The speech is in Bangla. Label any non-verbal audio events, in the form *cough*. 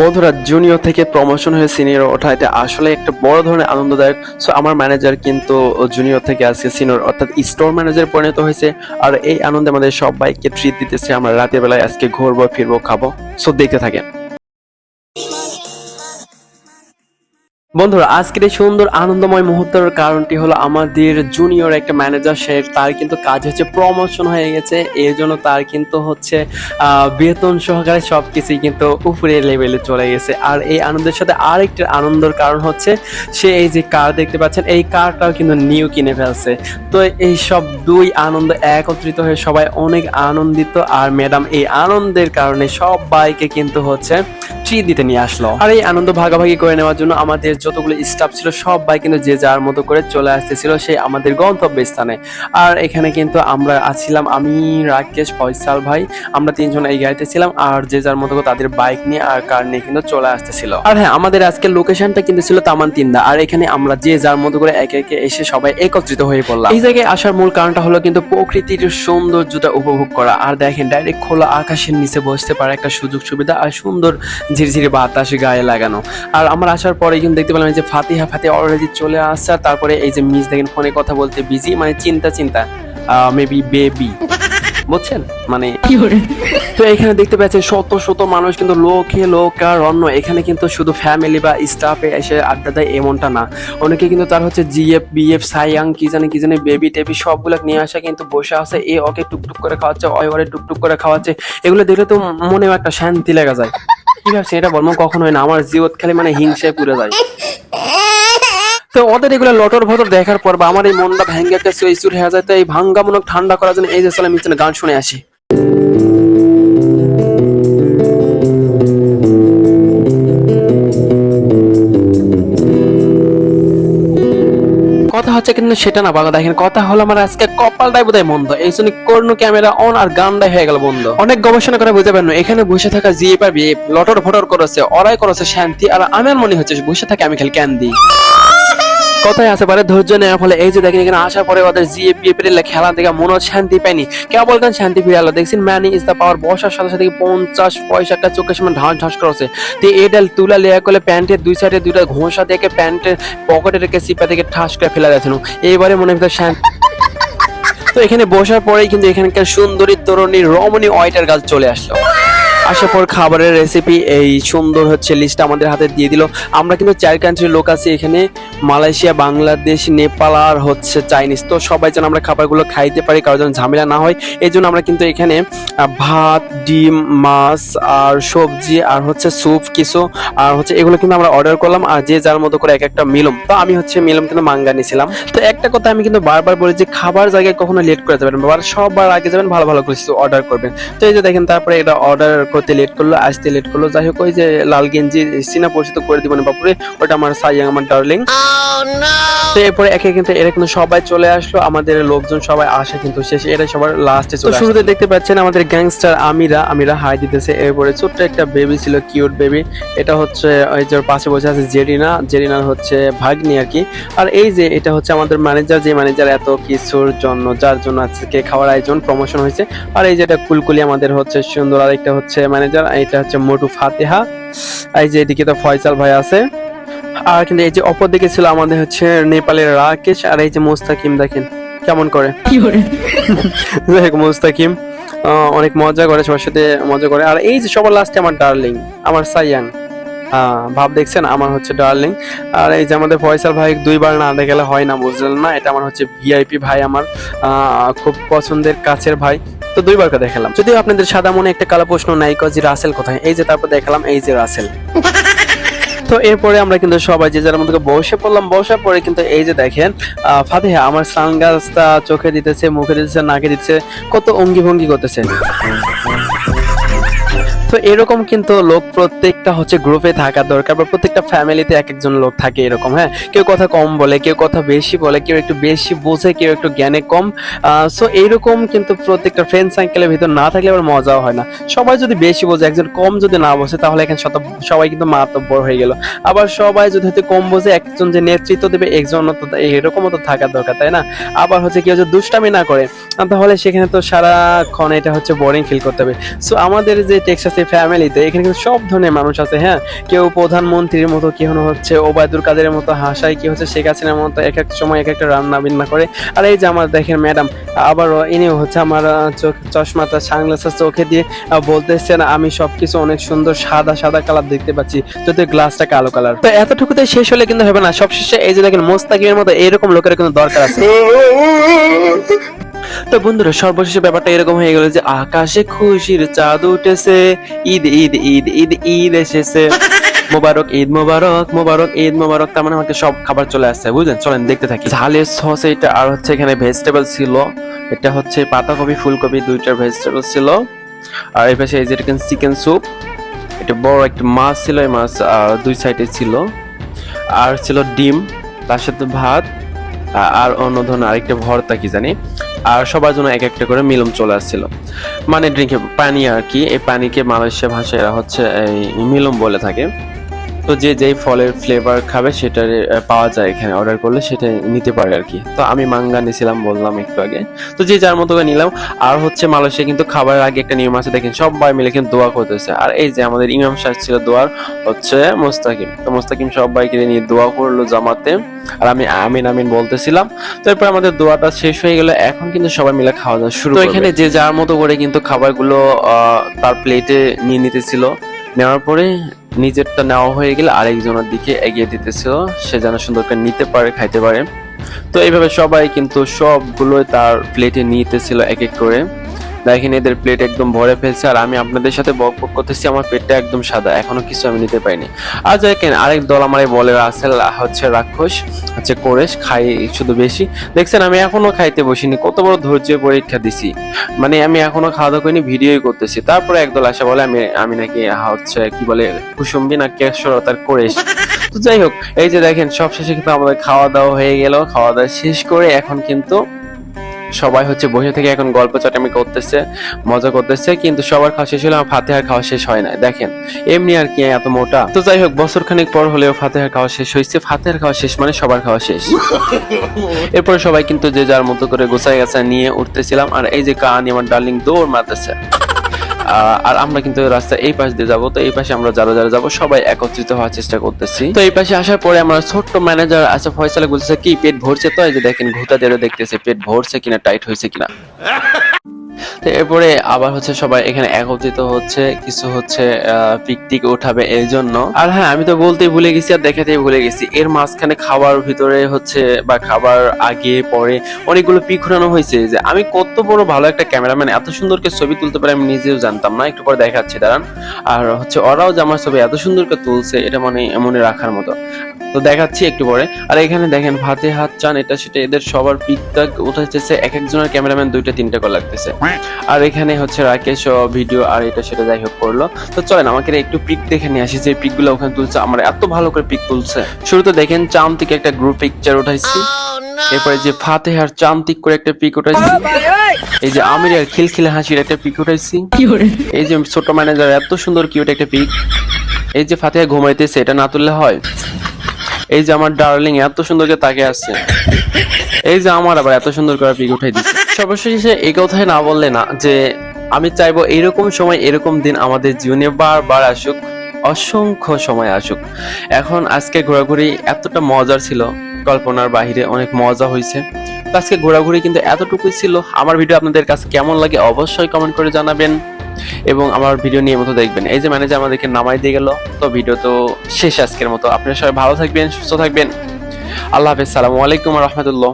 বন্ধুরা জুনিয়র থেকে প্রমোশন হয়ে সিনিয়র ওঠা, এটা আসলে একটা বড় ধরনের আনন্দদায়ক। সো আমার ম্যানেজার কিন্তু জুনিয়র থেকে আজকে সিনিয়র অর্থাৎ স্টোর ম্যানেজার পরিণত হয়েছে। আর এই আনন্দে আমাদের সবাইকে ট্রিট দিতেছে। আমরা রাতের বেলায় আজকে ঘুরবো, ফিরবো, খাব। সো দেখতে থাকেন। বন্ধুরা, আজকের এই সুন্দর আনন্দময় মুহূর্তের কারণটি হলো আমাদের জুনিয়র একটা ম্যানেজার সে তার কিন্তু কাজ হচ্ছে প্রমোশন হয়ে গেছে। এর জন্য তার কিন্তু হচ্ছে বেতন সহকারে সবকিছুই কিন্তু উপরের লেভেলে চলে গেছে। আর এই আনন্দের সাথে আরেকটি আনন্দের কারণ হচ্ছে, সে এই যে কার দেখতে পাচ্ছেন, এই কারটাও কিন্তু নিউ কিনে ফেলছে। তো এই সব দুই আনন্দ একত্রিত হয়ে সবাই অনেক আনন্দিত, আর ম্যাডাম এই আনন্দের কারণে সবাইকে কিন্তু হচ্ছে ট্রি দিতে নিয়ে আসলো। আর এই আনন্দ ভাগাভাগি করে নেওয়ার জন্য আমাদের যতগুলো স্টাফ ছিল, সবাই কিন্তু যে যার মতো করে চলে আসতেছিল সেই আমাদের গন্তব্য স্থানে আর এখানে কিন্তু আমরা আছিলাম, আমি, রাকেশ, ফয়সাল ভাই, আমরা তিনজন এই গাড়িতে ছিলাম, আর যে যার মতো তাদের বাইক নিয়ে আর কার নিয়ে কিন্তু চলে আসতেছিল। আর হ্যাঁ আমাদের আজকের লোকেশনটা কিন্তু ছিল তামান তিনদা আর এখানে আমরা যে যার মতো করে একে একে এসে সবাই একত্রিত হয়ে পড়লাম। এই জায়গায় আসার মূল কারণটা হলো কিন্তু প্রকৃতির সৌন্দর্যটা উপভোগ করা। আর দেখেন ডাইরেক্ট খোলা আকাশের নিচে বসতে পারে একটা সুযোগ সুবিধা আর সুন্দর ঝিরঝিরি বাতাস গায়ে লাগানো। আর আমার আসার পরে কিন্তু দেখতে পেলাম এই যে ফাতিহা ফাতিহা অলরেডি চলে আসছে। তারপরে এই যে মিস দেখেন ফোনে কথা বলতে বিজি মানে চিন্তা চিন্তা। মেবি বেবি বুঝছেন? মানে তো এখানে দেখতে পাচ্ছেন শত শত মানুষ কিন্তু লোকে লোকারণ্য এখানে কিন্তু শুধু ফ্যামিলি বা স্টাফে এসে আড্ডা দেয় এমনটা না। অনেকে কিন্তু তার হচ্ছে জিএফ বিএফ সাইয়াং কি জানে কি জানে বেবি টেবি সবগুলো নিয়ে আসা কিন্তু বসে আছে এ ওকে টুকটুক করে খাওয়াচ্ছে ওই ওরে টুকটুক করে খাওয়াচ্ছে। এগুলো দেখলে তো মনেও একটা শান্তি লেগে যায়। কি ভাবছি? এটা বলব কখনোই না। আমার জীবত খালি মানে হিংসায় পুরে যায়। তো ওদের এগুলো লটর ভটর দেখার পর বা আমার এই মনটা ভেঙে একটা সুইচুর হয়ে যায় তো এই ভাঙ্গা মনক ঠান্ডা করার জন্য এই যে চলে মিচনে গান শুনে আসি। কথা হচ্ছে কিন্তু সেটা না বাবা দেখেন, কথা হলো আমার আজকে কপালটাই বোধহয় মন্দ এই জন্য কর্ণ ক্যামেরা অন আর গানটাই হয়ে গেল বন্ধ। অনেক গবেষণা করে বুঝতে পারেন এখানে বসে থাকা জিএ পাবি লটর ফটর করেছে ওরাই করেছে শান্তি, আর আমার মনে হচ্ছে বসে থাকে আমি খেল ক্যান্দি কথায় আছে পারে ধৈর্য নেওয়ার ফলে এই যে দেখেন এখানে আসার পরে ওদের জিএপিএফ এর খেলা দেখে মনে শান্তি পায়নি। কেবল গান শান্তি ফিরে আলো দেখছেন ম্যানি ইজ দ্য পাওয়ার বসার সাথে সাথে পঞ্চাশ পয়সাটা চোখের সামনে ঢাস ঢাস করছে। তো এডাল তুলা লেয়া করলে প্যান্টের দুই সাইডে দুইটা ঘোষা দেখে প্যান্টের পকেটে রেখে সিপা থেকে ঠাস করে ফেলা যাচ্ছে এইবারে মনে হয় শান্তি তো এখানে বসার পরেই কিন্তু এখানকার সুন্দরী তরুণী রমণী ওয়াইটার গাছ চলে আসলো। আসার পর খাবারের রেসিপি এই সুন্দর হচ্ছে লিস্ট আমাদের হাতে দিয়ে দিল। আমরা কিন্তু চার কান্ট্রির লোক আছি এখানে, মালয়েশিয়া, বাংলাদেশ, নেপাল আর হচ্ছে চাইনিজ। তো সবাই যেন আমরা খাবারগুলো খাইতে পারি কারোর যেন ঝামেলা না হয়, এই জন্য আমরা কিন্তু এখানে ভাত, ডিম, মাছ আর সবজি আর হচ্ছে স্যুপ, কিছু আর হচ্ছে এগুলো কিন্তু আমরা অর্ডার করলাম আর যে যার মতো করে এক একটা মিলম। তো আমি হচ্ছে মিলম কিন্তু মাঙ্গা নিয়েছিলাম তো একটা কথা আমি কিন্তু বারবার বলি যে খাবার জায়গায় কখনো লেট করে যাবেন বা সবার আগে যাবেন, ভালো ভালো কিছু অর্ডার করবেন। তো এই যে দেখেন, তারপরে এটা অর্ডার করতে লেট করল আসতে লেট করল। যাই হোক ওই যে লাল গেঞ্জি সিনা পরিচিত করে দিবেন বাপুরে ওটা আমার সাইয়াং আমার ডার্লিং তো এরপরে একে কিন্তু এরা কিন্তু সবাই চলে আসলো আমাদের লোকজন সবাই আসে কিন্তু শেষে এরা সবার লাস্টে চলে শুরুতে দেখতে পাচ্ছেন আমাদের গ্যাংস্টার আমিরা আমিরা হাই দিতেছে এরপরে ছোট্ট একটা বেবি ছিল কিউট বেবি এটা হচ্ছে ওই যে পাশে বসে আছে জেরিনা জেরিনার হচ্ছে ভাগ্নি আর কি। আর এই যে এটা হচ্ছে আমাদের ম্যানেজার যে ম্যানেজার এত কিছুর জন্য যার জন্য আজকে খাওয়ার আয়োজন প্রমোশন হয়েছে। আর এই যে এটা কুলকুলি আমাদের হচ্ছে সুন্দর আর একটা হচ্ছে ম্যানেজার এটা হচ্ছে মোটু ফাতেহা। এই যে এদিকে তো ফয়সাল ভাই আছে। আর কিন্তু এই যে অপর দিকে ছিল আমাদের হচ্ছে নেপালের রাকেশ আর এই যে মোস্তাকিম দেখেন কেমন করে। হোক *laughs* মোস্তাকিম অনেক মজা করে সবার সাথে মজা করে। আর এই যে সবার লাস্টে আমার ডার্লিং আমার সাইয়াং। আহ, ভাব দেখছেন, আমার হচ্ছে ডার্লিং আর এই যে আমাদের ফয়সাল ভাই দুইবার না দেখলে হয় না, বুঝলেন না? এটা আমার হচ্ছে ভিআইপি ভাই আমার খুব পছন্দের কাছের ভাই। তো দুইবার দেখালাম। যদিও আপনাদের সাদা মনে একটা কালা প্রশ্ন, নাই যে রাসেল কোথায়? এই যে তারপর দেখালাম, এই যে রাসেল। তো এরপরে আমরা কিন্তু সবাই যে যার মধ্যে বসে পড়লাম বসার পরে কিন্তু এই যে দেখেন ফাতিহা আমার সানগ্লাসটা চোখে দিতেছে, মুখে দিতেছে, নাকে দিতেছে, কত অঙ্গি ভঙ্গি করতেছে। তো এরকম কিন্তু লোক প্রত্যেকটা হচ্ছে গ্রুপে থাকা দরকার বা প্রত্যেকটা ফ্যামিলিতে এক একজন লোক থাকে এরকম হ্যাঁ? কেউ কথা কম বলে, কেউ কথা বেশি বলে, কেউ একটু বেশি বোঝে, কেউ একটু জ্ঞানে কম। সো এইরকম কিন্তু প্রত্যেকটা ফ্রেন্ড সার্কেলের ভিতর না থাকলে আবার মজাও হয় না। সবাই যদি বেশি বোঝে, একজন কম যদি না বোঝে, তাহলে এখানে শত সবাই কিন্তু মাতব্বর হয়ে গেল। আবার সবাই যদি হয়তো কম বোঝে, একজন যে নেতৃত্ব দেবে একজন তো এরকমও তো থাকার দরকার, তাই না? আবার হচ্ছে কেউ যদি দুষ্টামি না করে, তাহলে সেখানে তো সারাক্ষণ এটা হচ্ছে বোরিং ফিল করতে হবে। সো আমাদের যে টেক্সাস আসছে ফ্যামিলিতে এখানে কিন্তু সব ধরনের মানুষ আছে হ্যাঁ? কেউ প্রধানমন্ত্রীর মতো, কেউ হচ্ছে ওবায়দুল কাদের মতো হাসায় কি হচ্ছে শেখ হাসিনার মতো এক এক সময় এক একটা রান্না বিন্না করে। আর এই যে আমার দেখেন ম্যাডাম আবারও ইনিও হচ্ছে আমার চোখ, চশমাটা সানগ্লাসের চোখে দিয়ে বলতেছেন, আমি সবকিছু অনেক সুন্দর, সাদা সাদা কালার দেখতে পাচ্ছি যদি গ্লাসটা কালো কালার তো এতটুকুতে শেষ হলে কিন্তু হবে না। সব শেষে এই যে দেখেন মোস্তাকিমের মতো এরকম লোকের কিন্তু দরকার আছে। *laughs* তো বন্ধুরা, সর্বশেষ ব্যাপারটা এরকম হয়ে গেল যে আকাশে খুশির চাঁদ উঠেছে, ঈদ ঈদ ঈদ ঈদ ঈদ এসেছে। মোবারক, ঈদ মোবারক মোবারক, ঈদ মোবারক, তার মানে আমাকে সব খাবার চলে আসছে, বুঝলেন? চলেন দেখতে থাকি। ঝালের সস এটা, আর হচ্ছে এখানে ভেজিটেবল ছিল। এটা হচ্ছে পাতাকপি, ফুলকপি দুইটার ভেজিটেবল ছিল। আর এই পাশে এই যে চিকেন স্যুপ এটা বড় একটা মাছ ছিল, এই মাছ দুই সাইডে ছিল। আর ছিল ডিম, তার সাথে ভাত আর অন্য ধরনের আরেকটা ভর্তা, কি জানি। আর সবার জন্য এক একটা করে মিলম চলে আসছিল। মানে ড্রিঙ্কে পানি আর কি, এই পানিকে মালয়েশিয়া ভাষায় এরা হচ্ছে এই মিলম বলে থাকে। তো যে যেই ফলের ফ্লেভার খাবে সেটা পাওয়া যায় এখানে অর্ডার করলে সেটা নিতে পারে আর কি। তো আমি মাঙ্গা নিয়েছিলাম বললাম একটু আগে। তো যে যার মতো করে নিলাম আর হচ্ছে মালয়েশিয়া কিন্তু খাবারের আগে একটা নিয়ম আছে দেখেন সবাই মিলে কিন্তু দোয়া করতেছে। আর এই যে আমাদের ইমাম সাহেব ছিল দোয়ার হচ্ছে মোস্তাকিম। তো মোস্তাকিম সবাইকে নিয়ে দোয়া করল জামাতে। আর আমি আমিন আমিন বলতেছিলাম। তারপর আমাদের দোয়াটা শেষ হয়ে গেল। এখন কিন্তু সবাই মিলে খাওয়া দাওয়া শুরু তো এখানে যে যার মতো করে কিন্তু খাবারগুলো আহ, তার প্লেটে নিয়ে নিতেছিল। নেওয়ার পরে নিজেরটা নেওয়া হয়ে গেলে আরেকজনের দিকে এগিয়ে দিতেছিল। সে যেন সুন্দর করে নিতে পারে, খাইতে পারে। তো এইভাবে সবাই কিন্তু সবগুলোই তার প্লেটে নিতেছিল এক এক করে। দেখেন, এদের প্লেট একদম ভরে ফেলছে আর আমি আপনাদের সাথে বক বক করতেছি, আমার পেটটা একদম সাদা, এখনও কিছু আমি নিতে পাইনি আর দেখেন আরেক দল আমার এই বলে রাসেল হচ্ছে রাক্ষস, হচ্ছে কোরেশ, খাই শুধু বেশি। দেখছেন, আমি এখনও খাইতে বসিনি, কত বড় ধৈর্য পরীক্ষা দিছি। মানে আমি এখনও খাওয়া দাওয়া করিনি, ভিডিওই করতেছি। তারপরে একদল আসে, বলে আমি আমি নাকি হচ্ছে কি বলে, কুসুম্বি না কেশরতার কোরেশ। তো যাই হোক, এই যে দেখেন সব শেষে কিন্তু আমাদের খাওয়া দাওয়া হয়ে গেল খাওয়া দাওয়া শেষ করে এখন কিন্তু সবাই হচ্ছে বসে থেকে এখন গল্প চাটামি করতেছে মজা করতেছে কিন্তু সবার খাওয়া শেষ হলে আমার ফাতেহার খাওয়া শেষ হয় না। দেখেন এমনি আর কি এত মোটা। তো যাই হোক বছর খানিক পর হলেও ফাতেহার খাওয়া শেষ হয়েছে। ফাতেহার খাওয়া শেষ মানে সবার খাওয়া শেষ। *laughs* এরপরে সবাই কিন্তু যে যার মতো করে গোসাই গাছা নিয়ে উঠতেছিলাম আর এই যে কান আমার ডার্লিং দৌড় মারতেছে। আর আমরা কিন্তু রাস্তা এই পাশ দিয়ে যাব, তো এই পাশে আমরা যারা যারা যাব, সবাই একত্রিত হওয়ার চেষ্টা করতেছি। তো এই পাশে আসার পরে আমরা ছোট্ট ম্যানেজার আছে, ফয়সালা বলছে কি পেট ভরছে? তো এই যে দেখেন ঘুতা দেড়ে দেখতেছে, পেট ভরছে কিনা টাইট হয়েছে কিনা। তো এরপরে আবার হচ্ছে সবাই এখানে একত্রিত হচ্ছে, কিছু হচ্ছে পিকটিক উঠাবে এর জন্য আর হ্যাঁ আমি তো বলতেই ভুলে গেছি আর দেখাতেই ভুলে গেছি। এর মাঝখানে খাবার ভিতরে হচ্ছে বা খাবার আগে, পরে অনেকগুলো পিক ঘুরানো হয়েছে যে আমি কত বড় ভালো একটা ক্যামেরাম্যান এত সুন্দর করে ছবি তুলতে পারে আমি নিজেও জানতাম না। একটু পরে দেখাচ্ছি, দাঁড়ান। আর হচ্ছে ওরাও যে আমার ছবি এত সুন্দর করে তুলছে, এটা মানে মনে রাখার মতো। তো দেখাচ্ছি একটু পরে। আর এখানে দেখেন, ভাতে হাত চান, এটা সেটা এদের সবার পিকটা উঠাইতেছে, এক একজনের ক্যামেরাম্যান দুইটা, তিনটা করে লাগতেছে। আর এখানে হচ্ছে রাকেশ ভিডিও আর এটা সেটা যাই হোক করল। তো চলেন আমাকে একটু পিক দেখে নিয়ে আসি। যে পিকগুলো ওখানে তুলছে আমার এত ভালো করে পিক তুলছে। শুরুতে দেখেন চাম থেকে একটা গ্রুপ পিকচার উঠাইছি। এরপরে যে ফাতে আর চামতিক করে একটা পিক উঠাইছি। এই যে আমির আর খিলখিলে হাসির একটা পিক উঠাইছি। এই যে ছোট ম্যানেজার এত সুন্দর কিউট একটা পিক এই যে ফাতেহা ঘুমাইতেছে এটা না তুললে হয়। এই যে আমার ডার্লিং এত সুন্দর করে তাকে আছে এই যে আমার আবার এত সুন্দর করে পিক উঠাই দিচ্ছে সর্বশেষে এই কথাই না বললে না, যে আমি চাইব এরকম সময়, এরকম দিন আমাদের জীবনে বারবার আসুক, অসংখ্য সময় আসুক। এখন আজকে ঘোরাঘুরি এতটা মজার ছিল, কল্পনার বাহিরে অনেক মজা হয়েছে। আজকে ঘোরাঘুরি কিন্তু এতটুকুই ছিল। আমার ভিডিও আপনাদের কাছে কেমন লাগে অবশ্যই কমেন্ট করে জানাবেন। এবং আমার ভিডিও নিয়ে মতো দেখবেন। এই যে ম্যানেজার আমাদেরকে নামাই দিয়ে গেল, তো ভিডিও তো শেষ আজকের মতো। আপনারা সবাই ভালো থাকবেন, সুস্থ থাকবেন। আল্লাহ হাফেজ। সালামু আলাইকুম রহমতুল্লাহ।